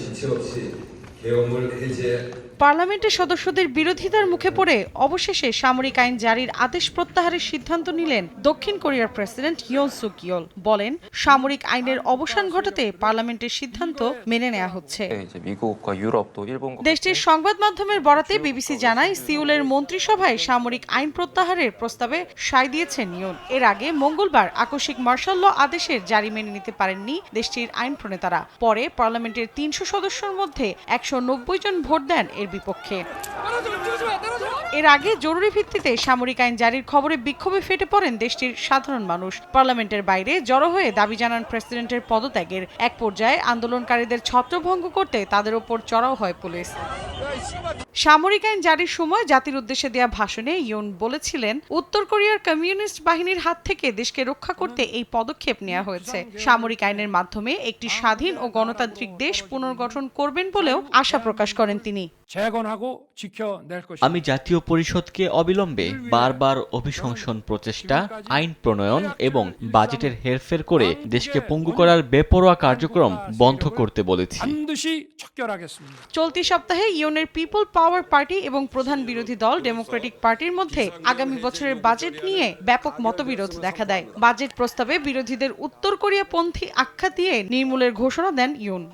지체 없이 계엄을 해제 পার্লামেন্টের সদস্যদের বিরোধিতার মুখে পড়ে অবশেষে সামরিক আইন জারির আদেশ প্রত্যাহারের সিদ্ধান্ত নিলেন দক্ষিণ কোরিয়ার প্রেসিডেন্ট ইয়ন সুকিয়ল বলেন, সামরিক আইনের অবসান ঘটাতে পার্লামেন্টের সিদ্ধান্ত মেনে নেওয়া হচ্ছে। দেশটির সংবাদ মাধ্যমের বরাতে বিবিসি জানায়, সিউলের মন্ত্রিসভায় সামরিক আইন প্রত্যাহারের প্রস্তাবে সায় দিয়েছেন ইয়ন এর আগে মঙ্গলবার আকস্মিক মার্শাল ল আদেশের জারি মেনে নিতে পারেননি দেশটির আইন প্রণেতারা। পরে পার্লামেন্টের তিনশো সদস্যের মধ্যে একশো নব্বই জন ভোট দেন এর বিপক্ষে। এর আগে জরুরি ভিত্তিতে সামরিক আইন জারির খবরে বিক্ষোভে ফেটে পড়েন দেশটির সাধারণ মানুষ। পার্লামেন্টের বাইরে জড়ো হয়ে দাবি জানান প্রেসিডেন্টের পদত্যাগের। এক পর্যায়ে আন্দোলনকারীদের ছত্রভঙ্গ করতে তাদের ওপর চড়াও হয় পুলিশ। সামরিক আইন জারির সময় জাতির উদ্দেশ্যে দেওয়া ভাষণে ইয়ন বলেছিলেন, উত্তর কোরিয়ার কমিউনিস্ট বাহিনীর হাত থেকে দেশকে রক্ষা করতে এই পদক্ষেপ নেওয়া হয়েছে। সামরিক আইনের মাধ্যমে একটি স্বাধীন ও গণতান্ত্রিক দেশ পুনর্গঠন করবেন বলেও আশা প্রকাশ করেন তিনি। আমি জাতীয় পরিষদকে অবিলম্বে বারবার অভিশংসন প্রচেষ্টা আইন প্রণয়ন এবং বাজেটের হেরফের করে দেশকে পঙ্গু করার বেপরোয়া কার্যক্রম বন্ধ করতে বলেছি। চলতি সপ্তাহে ইউনের পিপল পাওয়ার পার্টি এবং প্রধান বিরোধী দল ডেমোক্রেটিক পার্টির মধ্যে আগামী বছরের বাজেট নিয়ে ব্যাপক মতবিরোধ দেখা দেয়। বাজেট প্রস্তাবে বিরোধীদের উত্তর কোরিয়া পন্থী আখ্যা দিয়ে নির্মূলের ঘোষণা দেন ইউন।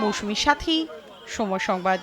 মৌসুমী সাথী সময় সংবাদ।